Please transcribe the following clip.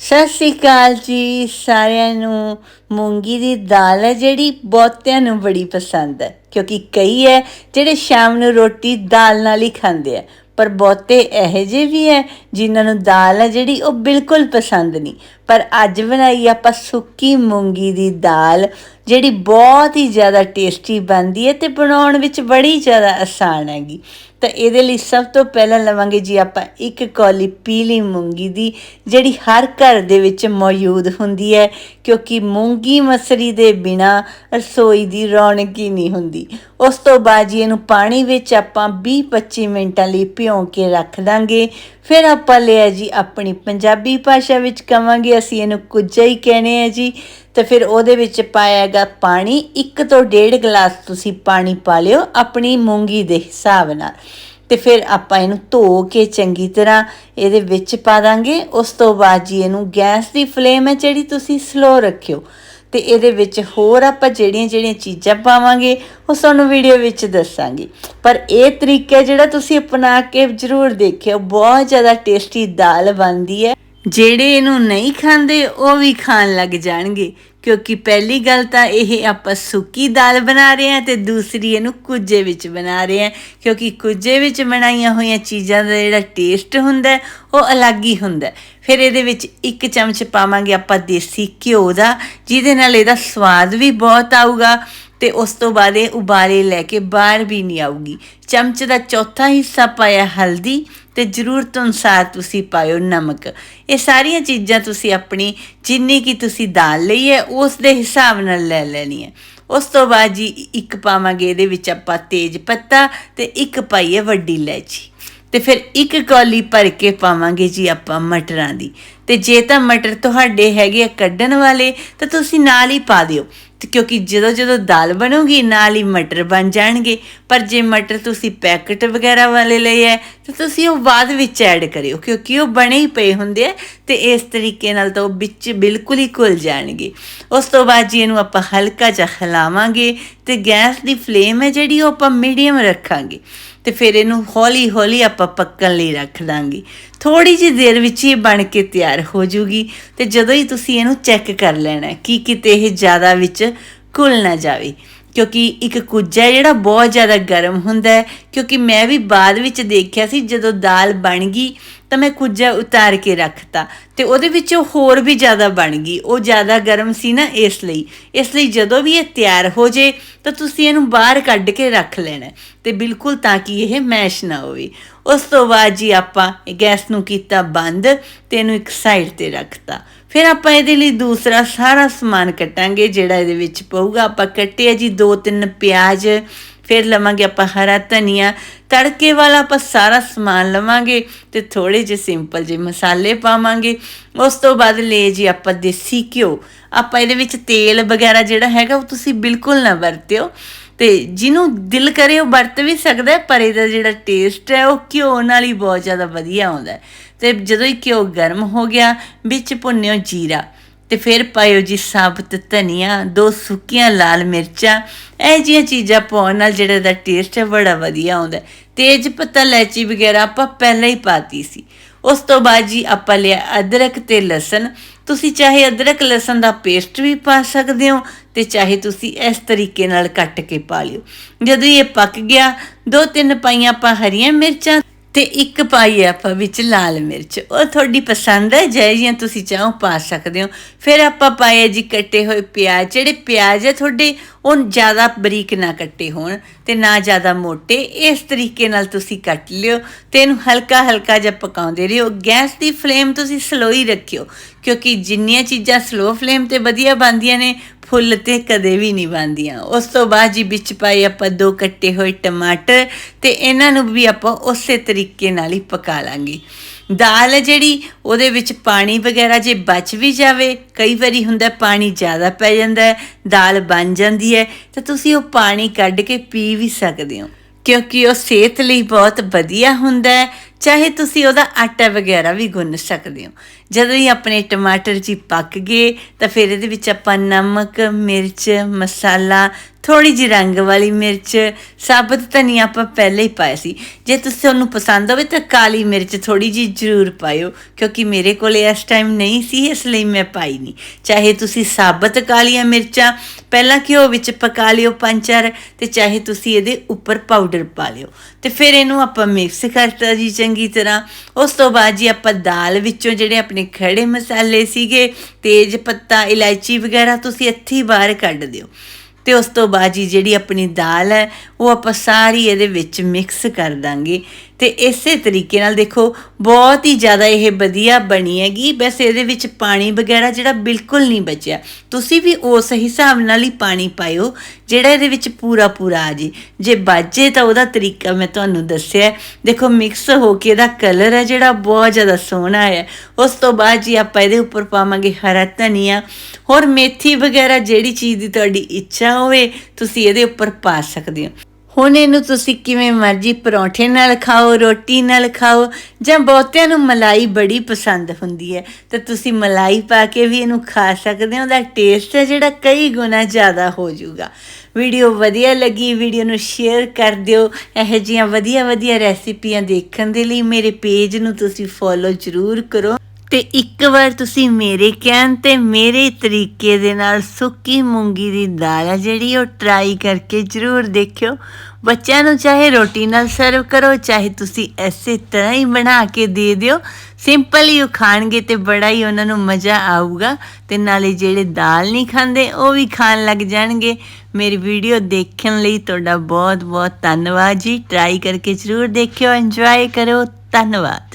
ਸਤਿ ਸ਼੍ਰੀ ਅਕਾਲ ਜੀ, ਸਾਰਿਆਂ ਨੂੰ। ਮੂੰਗੀ ਦੀ ਦਾਲ ਹੈ ਜਿਹੜੀ ਬਹੁਤਿਆਂ ਨੂੰ ਬੜੀ ਪਸੰਦ ਹੈ, ਕਿਉਂਕਿ ਕਈ ਹੈ ਜਿਹੜੇ ਸ਼ਾਮ ਨੂੰ ਰੋਟੀ ਦਾਲ ਨਾਲ ਹੀ ਖਾਂਦੇ ਆ, ਪਰ ਬਹੁਤੇ ਇਹੋ ਜਿਹੇ ਵੀ ਹੈ ਜਿਨ੍ਹਾਂ ਨੂੰ ਦਾਲ ਹੈ ਜਿਹੜੀ ਉਹ ਬਿਲਕੁਲ ਪਸੰਦ ਨਹੀਂ। ਪਰ ਅੱਜ ਬਣਾਈ ਆਪਾਂ ਸੁੱਕੀ ਮੂੰਗੀ ਦੀ ਦਾਲ, ਜਿਹੜੀ ਬਹੁਤ ਹੀ ਜ਼ਿਆਦਾ ਟੇਸਟੀ ਬਣਦੀ ਹੈ ਤੇ ਬਣਾਉਣ ਵਿੱਚ ਬੜੀ ਜ਼ਿਆਦਾ ਆਸਾਨ ਹੈਗੀ। ਤਾਂ ਇਹਦੇ ਲਈ ਸਭ ਤੋਂ ਪਹਿਲਾਂ ਲਵਾਂਗੇ ਜੀ ਆਪਾਂ ਇੱਕ ਕੌਲੀ ਪੀਲੀ ਮੂੰਗੀ ਦੀ, ਜਿਹੜੀ ਹਰ ਘਰ ਦੇ ਵਿੱਚ ਮੌਜੂਦ ਹੁੰਦੀ ਹੈ, ਕਿਉਂਕਿ ਮੂੰਗੀ ਮਸਰੀ ਦੇ ਬਿਨਾ ਰਸੋਈ ਦੀ ਰੌਣਕ ਹੀ ਨਹੀਂ ਹੁੰਦੀ। ਉਸ ਤੋਂ ਬਾਅਦ ਜੀ ਇਹਨੂੰ ਪਾਣੀ ਵਿੱਚ ਆਪਾਂ 20-25 ਮਿੰਟਾਂ ਲਈ ਭਿਉਂ ਕੇ ਰੱਖ ਦਾਂਗੇ। ਫਿਰ ਆਪਾਂ ਲਿਆ ਜੀ ਆਪਣੀ ਪੰਜਾਬੀ ਭਾਸ਼ਾ ਵਿੱਚ ਕਵਾਂਗੇ, ਅਸੀਂ ਇਹਨੂੰ ਕੁੱਜਾ ਹੀ ਕਹਿੰਦੇ ਆ ਜੀ। ਤੇ ਫਿਰ ਉਹਦੇ ਵਿੱਚ ਪਾਇਆਗਾ ਪਾਣੀ। 1 ਤੋਂ 1.5 ਗਲਾਸ ਤੁਸੀਂ ਪਾਣੀ ਪਾ ਲਿਓ ਆਪਣੀ ਮੂੰਗੀ ਦੇ ਹਿਸਾਬ ਨਾਲ। ਤੇ ਫਿਰ ਆਪਾਂ ਇਹਨੂੰ ਧੋ ਕੇ ਚੰਗੀ ਤਰ੍ਹਾਂ ਇਹਦੇ ਵਿੱਚ ਪਾ ਦਾਂਗੇ। ਉਸ ਤੋਂ ਬਾਅਦ ਜੀ ਇਹਨੂੰ ਗੈਸ ਦੀ ਫਲੇਮ ਹੈ ਜਿਹੜੀ ਤੁਸੀਂ ਸਲੋ ਰੱਖਿਓ। ਤੇ ਇਹਦੇ ਵਿੱਚ ਹੋਰ ਆਪਾਂ ਜਿਹੜੀਆਂ ਜਿਹੜੀਆਂ ਚੀਜ਼ਾਂ ਪਾਵਾਂਗੇ, ਉਹ ਤੁਹਾਨੂੰ ਵੀਡੀਓ ਵਿੱਚ ਦੱਸਾਂਗੇ। ਪਰ ਇਹ ਤਰੀਕਾ ਜਿਹੜਾ ਤੁਸੀਂ ਅਪਣਾ ਕੇ ਜ਼ਰੂਰ ਦੇਖਿਓ, ਬਹੁਤ ਜ਼ਿਆਦਾ ਟੇਸਟੀ ਦਾਲ ਬਣਦੀ ਹੈ। ਜਿਹੜੇ ਇਹਨੂੰ ਨਹੀਂ ਖਾਂਦੇ, ਉਹ ਵੀ ਖਾਣ ਲੱਗ ਜਾਣਗੇ। ਕਿਉਂਕਿ ਪਹਿਲੀ ਗੱਲ ਤਾਂ ਇਹ ਆਪਾਂ ਸੁੱਕੀ ਦਾਲ ਬਣਾ ਰਹੇ ਹਾਂ ਤੇ ਦੂਸਰੀ ਇਹਨੂੰ ਕੁੱਜੇ ਵਿੱਚ ਬਣਾ ਰਹੇ ਹਾਂ। ਕਿਉਂਕਿ ਕੁੱਜੇ ਵਿੱਚ ਬਣਾਈਆਂ ਹੋਈਆਂ ਚੀਜ਼ਾਂ ਦਾ ਜਿਹੜਾ ਟੇਸਟ ਹੁੰਦਾ ਉਹ ਅਲੱਗ ਹੀ ਹੁੰਦਾ ਫਿਰ ਇਹਦੇ ਵਿੱਚ ਇੱਕ ਚਮਚ ਪਾਵਾਂਗੇ ਆਪਾਂ ਦੇਸੀ ਘਿਓ ਦਾ, ਜਿਹਦੇ ਨਾਲ ਇਹਦਾ ਸਵਾਦ ਵੀ ਬਹੁਤ ਆਊਗਾ ਤੇ ਉਸ ਤੋਂ ਬਾਅਦ ਇਹ ਉਬਾਲੇ ਲੈ ਕੇ ਬਾਹਰ ਵੀ ਨਹੀਂ ਆਊਗੀ। ਚਮਚ ਦਾ ਚੌਥਾ ਹਿੱਸਾ ਪਾਇਆ ਹਲਦੀ ਤੇ ਜ਼ਰੂਰਤ ਅਨੁਸਾਰ ਤੁਸੀਂ ਪਾਇਓ ਨਮਕ। ਇਹ ਸਾਰੀਆਂ ਚੀਜ਼ਾਂ ਤੁਸੀਂ ਆਪਣੀ ਜਿੰਨੀ ਕੀ ਤੁਸੀਂ ਦਾਲ ਲਈ ਹੈ, ਉਸ ਦੇ ਹਿਸਾਬ ਨਾਲ ਲੈ ਲੈਣੀ ਹੈ। ਉਸ ਤੋਂ ਬਾਅਦ ਜੀ ਇੱਕ ਪਾਵਾਂਗੇ ਇਹਦੇ ਵਿੱਚ ਆਪਾਂ ਤੇਜ ਪੱਤਾ ਤੇ ਇੱਕ ਪਾਈਏ ਵੱਡੀ ਇਲਾਇਚੀ। ਤੇ ਫਿਰ ਇੱਕ ਕੌਲੀ ਭਰ ਕੇ ਪਾਵਾਂਗੇ ਜੀ ਆਪਾਂ ਮਟਰਾਂ ਦੀ। ਤੇ ਜੇ ਤਾਂ ਮਟਰ ਤੁਹਾਡੇ ਹੈਗੇ ਆ ਕੱਢਣ ਵਾਲੇ, ਤਾਂ ਤੁਸੀਂ ਨਾਲ ਹੀ ਪਾ ਦਿਓ। ਤੇ ਕਿਉਂਕਿ ਜਦੋਂ ਜਦੋਂ ਦਾਲ ਬਣੂਗੀ, ਨਾਲ ਹੀ ਮਟਰ ਬਣ ਜਾਣਗੇ। ਪਰ ਜੇ ਮਟਰ ਤੁਸੀਂ ਪੈਕਟ ਵਗੈਰਾ ਵਾਲੇ ਲਏ ਹੈ ਤਾਂ ਤੁਸੀਂ ਉਹ ਬਾਅਦ ਵਿੱਚ ਐਡ ਕਰਿਓ, ਕਿਉਂਕਿ ਉਹ ਬਣੇ ਹੀ ਪਏ ਹੁੰਦੇ ਆ ਤੇ ਇਸ ਤਰੀਕੇ ਨਾਲ ਤਾਂ ਉਹ ਵਿੱਚ ਬਿਲਕੁਲ ਹੀ ਘੁਲ ਜਾਣਗੇ। ਉਸ ਤੋਂ ਬਾਅਦ ਜੀ ਇਹਨੂੰ ਆਪਾਂ ਹਲਕਾ ਜਿਹਾ ਹਿਲਾਵਾਂਗੇ ਤੇ ਗੈਸ ਦੀ ਫਲੇਮ ਹੈ ਜਿਹੜੀ ਉਹ ਆਪਾਂ ਮੀਡੀਅਮ ਰੱਖਾਂਗੇ ਤੇ ਫਿਰ ਇਹਨੂੰ ਹੌਲੀ ਹੌਲੀ ਆਪਾਂ ਪੱਕਣ ਲਈ ਰੱਖ ਦਾਂਗੇ। ਥੋੜੀ ਜਿਹੀ ਦੇਰ ਵਿੱਚ ਹੀ ਇਹ ਬਣ ਕੇ ਤਿਆਰ ਹੋ ਜੂਗੀ ਤੇ ਜਦੋਂ ਹੀ ਤੁਸੀਂ ਇਹਨੂੰ ਚੈੱਕ ਕਰ ਲੈਣਾ ਕਿ ਕਿਤੇ ਇਹ ਜ਼ਿਆਦਾ ਵਿੱਚ ਘੁਲ ਨਾ ਜਾਵੇ। ਕਿਉਂਕਿ ਇੱਕ ਕੁੱਜਾ ਹੈ ਜਿਹੜਾ ਬਹੁਤ ਜ਼ਿਆਦਾ ਗਰਮ ਹੁੰਦਾ ਹੈ। ਕਿਉਂਕਿ ਮੈਂ ਵੀ ਬਾਅਦ ਵਿੱਚ ਦੇਖਿਆ ਸੀ ਜਦੋਂ ਦਾਲ ਬਣ ਗਈ ਤਾਂ ਮੈਂ ਕੁੱਜਾ ਉਤਾਰ ਕੇ ਰੱਖਤਾ ਤੇ ਉਹਦੇ ਵਿੱਚ ਉਹ ਹੋਰ ਵੀ ਜ਼ਿਆਦਾ ਬਣ ਗਈ। ਉਹ ਜ਼ਿਆਦਾ ਗਰਮ ਸੀ ਨਾ ਇਸ ਲਈ। ਇਸ ਲਈ ਜਦੋਂ ਵੀ ਇਹ ਤਿਆਰ ਹੋ ਜੇ ਤਾਂ ਤੁਸੀਂ ਇਹਨੂੰ ਬਾਹਰ ਕੱਢ ਕੇ ਰੱਖ ਲੈਣਾ ਹੈ ਤੇ ਬਿਲਕੁਲ ਤਾਂ ਕਿ ਇਹ ਮੈਸ਼ ਨਾ ਹੋਵੇ। ਉਸ ਤੋਂ ਬਾਅਦ ਜੀ ਆਪਾਂ ਗੈਸ ਨੂੰ ਕੀਤਾ ਬੰਦ ਤੇ ਇਹਨੂੰ ਇੱਕ ਸਾਈਡ ਤੇ ਰੱਖਤਾ। ਫਿਰ ਆਪਾਂ ਇਹਦੇ ਲਈ ਦੂਸਰਾ ਸਾਰਾ ਸਮਾਨ ਕੱਟਾਂਗੇ ਜਿਹੜਾ ਇਹਦੇ ਵਿੱਚ ਪਊਗਾ। ਆਪਾਂ ਕੱਟਿਆ ਜੀ ਦੋ ਤਿੰਨ ਪਿਆਜ਼ ਫਿਰ ਲਵਾਂਗੇ ਆਪਾਂ ਹਰਾ ਧਨੀਆ। ਤੜਕੇ ਵਾਲਾ ਆਪਾਂ ਸਾਰਾ ਸਮਾਨ ਲਵਾਂਗੇ ਤੇ ਥੋੜੇ ਜਿਹੇ ਸਿੰਪਲ ਜਿਹੇ ਮਸਾਲੇ ਪਾਵਾਂਗੇ। ਉਸ ਤੋਂ ਬਾਅਦ ਲੈ ਜੀ ਆਪਾਂ ਦੇਸੀ ਘਿਓ। ਆਪਾਂ ਇਹਦੇ ਵਿੱਚ ਤੇਲ ਵਗੈਰਾ ਜਿਹੜਾ ਹੈਗਾ ਉਹ ਤੁਸੀਂ ਬਿਲਕੁਲ ਨਾ ਵਰਤਿਓ। ਤੇ ਜਿਹਨੂੰ ਦਿਲ ਕਰੇ ਉਹ ਵਰਤ ਵੀ ਸਕਦਾ ਹੈ, ਪਰ ਇਹਦਾ ਜਿਹੜਾ ਟੇਸਟ ਹੈ ਉਹ ਘਿਓ ਨਾਲ ਹੀ ਬਹੁਤ ਜ਼ਿਆਦਾ ਵਧੀਆ ਆਉਂਦਾ ਹੈ। ਤੇ ਜਦੋਂ ਹੀ ਘਿਓ ਗਰਮ ਹੋ ਗਿਆ ਵਿੱਚ ਭੁੰਨਿਓ ਜੀਰਾ। ਤੇ ਫਿਰ ਪਾਇਓ ਜੀ ਸਾਬਤ ਧਨੀਆ, ਦੋ ਸੁੱਕੀਆਂ ਲਾਲ ਮਿਰਚਾਂ, ਇਹ ਜਿਹੀਆਂ ਚੀਜ਼ਾਂ ਪਾਉਣ ਨਾਲ ਜਿਹੜਾ ਦਾ ਟੇਸਟ ਹੈ ਬੜਾ ਵਧੀਆ ਆਉਂਦਾ ਤੇਜ ਪੱਤਾ, ਇਲਾਇਚੀ ਵਗੈਰਾ ਆਪਾਂ ਪਹਿਲਾਂ ਹੀ ਪਾਤੀ ਸੀ। ਉਸ ਤੋਂ ਬਾਅਦ ਜੀ ਆਪਾਂ ਲਿਆ ਅਦਰਕ ਤੇ ਲਸਣ। ਤੁਸੀਂ ਚਾਹੇ ਅਦਰਕ, ਲਸਣ ਦਾ ਪੇਸਟ ਵੀ ਪਾ ਸਕਦੇ ਹੋ ਤੇ ਚਾਹੇ ਤੁਸੀਂ ਇਸ ਤਰੀਕੇ ਨਾਲ ਕੱਟ ਕੇ ਪਾ ਲਿਓ। ਜਦੋਂ ਇਹ ਪੱਕ ਗਿਆ, ਦੋ ਤਿੰਨ ਪਾਈਆਂ ਆਪਾਂ ਹਰੀਆਂ ਮਿਰਚਾਂ ਤੇ ਇੱਕ ਪਾਈ ਹੈ ਆਪਾਂ ਵਿੱਚ ਲਾਲ ਮਿਰਚ। ਉਹ ਤੁਹਾਡੀ ਪਸੰਦ ਹੈ ਜੈ ਜੀਆਂ ਤੁਸੀਂ ਚਾਹੋ ਪਾ ਸਕਦੇ ਹੋ। ਫਿਰ ਆਪਾਂ ਪਾਏ ਜੀ ਕੱਟੇ ਹੋਏ ਪਿਆਜ਼। ਜਿਹੜੇ ਪਿਆਜ਼ ਹੈ ਤੁਹਾਡੇ, ਉਹ ਜ਼ਿਆਦਾ ਬਰੀਕ ਨਾ ਕੱਟੇ ਹੋਣ ਤੇ ਨਾ ਜ਼ਿਆਦਾ ਮੋਟੇ। ਇਸ ਤਰੀਕੇ ਨਾਲ ਤੁਸੀਂ ਕੱਟ ਲਿਓ ਤੇ ਇਹਨੂੰ ਹਲਕਾ ਹਲਕਾ ਜਿਹਾ ਪਕਾਉਂਦੇ ਰਹੋ। ਗੈਸ ਦੀ ਫਲੇਮ ਤੁਸੀਂ ਸਲੋ ਹੀ ਰੱਖਿਓ, ਕਿਉਂਕਿ ਜਿੰਨੀਆਂ ਚੀਜ਼ਾਂ ਸਲੋ ਫਲੇਮ ਤੇ ਵਧੀਆ ਬਣਦੀਆਂ ਨੇ ਫੁੱਲ ਤੇ ਕਦੇ ਵੀ ਨਹੀਂ ਬਣਦੀਆਂ ਉਸ ਤੋਂ ਬਾਅਦ ਜੀ ਵਿੱਚ ਪਾਏ ਆਪਾਂ ਦੋ ਕੱਟੇ ਹੋਏ ਟਮਾਟਰ ਤੇ ਇਹਨਾਂ ਨੂੰ ਵੀ ਆਪਾਂ ਉਸੇ ਤਰੀਕੇ ਨਾਲ ਹੀ ਪਕਾ ਲਾਂਗੇ। ਦਾਲ ਹੈ ਜਿਹੜੀ, ਉਹਦੇ ਵਿੱਚ ਪਾਣੀ ਵਗੈਰਾ ਜੇ ਬਚ ਵੀ ਜਾਵੇ, ਕਈ ਵਾਰੀ ਹੁੰਦਾ ਪਾਣੀ ਜ਼ਿਆਦਾ ਪੈ ਜਾਂਦਾ ਦਾਲ ਬਣ ਜਾਂਦੀ ਹੈ, ਤਾਂ ਤੁਸੀਂ ਉਹ ਪਾਣੀ ਕੱਢ ਕੇ ਪੀ ਵੀ ਸਕਦੇ ਹੋ। ਕਿਉਂਕਿ ਉਹ ਸਿਹਤ ਲਈ ਬਹੁਤ ਵਧੀਆ ਹੁੰਦਾ ਹੈ ਚਾਹੇ ਤੁਸੀਂ ਉਹਦਾ ਆਟਾ ਵਗੈਰਾ ਵੀ ਗੁੰਨ ਸਕਦੇ ਹੋ। ਜਦੋਂ ਹੀ ਆਪਣੇ ਟਮਾਟਰ ਜੀ ਪੱਕ ਗਏ, ਤਾਂ ਫਿਰ ਇਹਦੇ ਵਿੱਚ ਆਪਾਂ ਨਮਕ, ਮਿਰਚ, ਮਸਾਲਾ ਥੋੜੀ ਜਿਹੀ ਰੰਗ ਵਾਲੀ ਮਿਰਚ ਸਾਬਤ ਧਨੀਆ ਆਪਾਂ ਪਹਿਲੇ ਹੀ ਪਾਇਆ ਸੀ। ਜੇ ਤੁਸੀਂ ਤੁਹਾਨੂੰ ਪਸੰਦ ਹੋਵੇ ਤਾਂ ਕਾਲੀ ਮਿਰਚ ਥੋੜੀ ਜਿਹੀ ਜ਼ਰੂਰ ਪਾਇਓ, ਕਿਉਂਕਿ ਮੇਰੇ ਕੋਲ ਇਸ ਟਾਈਮ ਨਹੀਂ ਸੀ, ਇਸ ਲਈ ਮੈਂ ਪਾਈ ਨਹੀਂ। ਚਾਹੇ ਤੁਸੀਂ ਸਾਬਤ ਕਾਲੀਆਂ ਮਿਰਚਾਂ, ਪਹਿਲਾਂ ਘਿਓ ਵਿੱਚ ਪਕਾ ਲਿਓ ਪੰਜ ਚਾਰ ਤੇ ਚਾਹੇ ਤੁਸੀਂ ਇਹਦੇ ਉੱਪਰ ਪਾਊਡਰ ਪਾ ਲਿਓ। ਤੇ ਫਿਰ ਇਹਨੂੰ ਆਪਾਂ ਮਿਕਸ ਕਰਤਾ ਜੀ ਚੰਗੀ ਤਰ੍ਹਾਂ। ਉਸ ਤੋਂ ਬਾਅਦ ਜੀ ਆਪਾਂ ਦਾਲ ਵਿੱਚੋਂ ਜਿਹੜੇ ਆਪਣੇ ਖੜੇ ਮਸਾਲੇ ਸੀਗੇ, ਤੇਜ ਪੱਤਾ, ਇਲਾਇਚੀ ਵਗੈਰਾ ਤੁਸੀਂ ਇੱਥੇ ਬਾਹਰ ਕੱਢ ਦਿਓ। ਤੇ ਉਸ ਤੋਂ ਬਾਅਦ ਜੀ ਜਿਹੜੀ ਆਪਣੀ ਦਾਲ ਹੈ, ਉਹ ਆਪਾਂ ਸਾਰੀ ਇਹਦੇ ਵਿੱਚ ਮਿਕਸ ਕਰ ਦਾਂਗੇ। ਤੇ ਇਸੇ ਤਰੀਕੇ ਨਾਲ ਦੇਖੋ, ਬਹੁਤ ਹੀ ਜ਼ਿਆਦਾ ਇਹ ਵਧੀਆ ਬਣੀ ਹੈਗੀ। ਬਸ ਇਹਦੇ ਵਿੱਚ ਪਾਣੀ ਵਗੈਰਾ ਜਿਹੜਾ ਬਿਲਕੁਲ ਨਹੀਂ ਬਚਿਆ। ਤੁਸੀਂ ਵੀ ਉਸ ਹਿਸਾਬ ਨਾਲ ਹੀ ਪਾਣੀ ਪਾਇਓ, ਜਿਹੜਾ ਇਹਦੇ ਵਿੱਚ ਪੂਰਾ ਪੂਰਾ ਆ ਜੇ। ਜੇ ਬਾਜੇ ਤਾਂ ਉਹਦਾ ਤਰੀਕਾ ਮੈਂ ਤੁਹਾਨੂੰ ਦੱਸਿਆ ਦੇਖੋ ਮਿਕਸ ਹੋ ਕੇ ਇਹਦਾ ਕਲਰ ਹੈ ਜਿਹੜਾ ਬਹੁਤ ਜ਼ਿਆਦਾ ਸੋਹਣਾ ਹੈ। ਉਸ ਤੋਂ ਬਾਅਦ ਜੀ ਆਪਾਂ ਇਹਦੇ ਉੱਪਰ ਪਾਵਾਂਗੇ ਹਰਾ ਧਨੀਆ। ਹੋਰ ਮੇਥੀ ਵਗੈਰਾ ਜਿਹੜੀ ਚੀਜ਼ ਦੀ ਤੁਹਾਡੀ ਇੱਛਾ ਹੋਵੇ, ਤੁਸੀਂ ਇਹਦੇ ਉੱਪਰ ਪਾ ਸਕਦੇ ਹੋ। ਹੁਣ ਇਹਨੂੰ ਤੁਸੀਂ ਕਿਵੇਂ ਮਰਜ਼ੀ ਪਰੌਂਠੇ ਨਾਲ ਖਾਓ, ਰੋਟੀ ਨਾਲ ਖਾਓ, ਜਾਂ ਬਹੁਤਿਆਂ ਨੂੰ ਮਲਾਈ ਬੜੀ ਪਸੰਦ ਹੁੰਦੀ ਹੈ। ਤਾਂ ਤੁਸੀਂ ਮਲਾਈ ਪਾ ਕੇ ਵੀ ਇਹਨੂੰ ਖਾ ਸਕਦੇ ਹੋ, ਉਹਦਾ ਟੇਸਟ ਹੈ ਜਿਹੜਾ ਕਈ ਗੁਣਾ ਜ਼ਿਆਦਾ ਹੋ ਜਾਊਗਾ। ਵੀਡੀਓ ਵਧੀਆ ਲੱਗੀ, ਵੀਡੀਓ ਨੂੰ ਸ਼ੇਅਰ ਕਰ ਦਿਓ, ਇਹੋ ਜਿਹੀਆਂ ਵਧੀਆ ਵਧੀਆ ਰੈਸਿਪੀਆਂ ਦੇਖਣ ਦੇ ਲਈ ਮੇਰੇ ਪੇਜ ਨੂੰ ਤੁਸੀਂ ਫੋਲੋ ਜ਼ਰੂਰ ਕਰੋ। ਤੇ ਇੱਕ ਵਾਰ ਤੁਸੀਂ ਮੇਰੇ ਕਹਿਣ ਤੇ ਮੇਰੇ ਤਰੀਕੇ ਦੇ ਨਾਲ ਸੁੱਕੀ ਮੂੰਗੀ ਦੀ ਦਾਲ ਆ ਜਿਹੜੀ ਉਹ ਟਰਾਈ ਕਰਕੇ ਜ਼ਰੂਰ ਦੇਖਿਓ। ਬੱਚਿਆਂ ਨੂੰ ਚਾਹੇ ਰੋਟੀ ਨਾਲ ਸਰਵ ਕਰੋ, ਚਾਹੇ ਤੁਸੀਂ ਐਸੇ ਤਰ੍ਹਾਂ ਹੀ ਬਣਾ ਕੇ ਦੇ ਦਿਓ। ਸਿੰਪਲ ਹੀ ਉਹ ਖਾਣਗੇ ਤੇ ਬੜਾ ਹੀ ਉਹਨਾਂ ਨੂੰ ਮਜ਼ਾ ਆਊਗਾ ਤੇ ਨਾਲੇ ਜਿਹੜੇ ਦਾਲ ਨਹੀਂ ਖਾਂਦੇ, ਉਹ ਵੀ ਖਾਣ ਲੱਗ ਜਾਣਗੇ। ਮੇਰੀ ਵੀਡੀਓ ਦੇਖਣ ਲਈ ਤੁਹਾਡਾ ਬਹੁਤ ਬਹੁਤ ਧੰਨਵਾਦ ਜੀ। ਟਰਾਈ ਕਰਕੇ ਜ਼ਰੂਰ ਦੇਖਿਓ। ਇੰਜੋਏ ਕਰੋ। ਧੰਨਵਾਦ।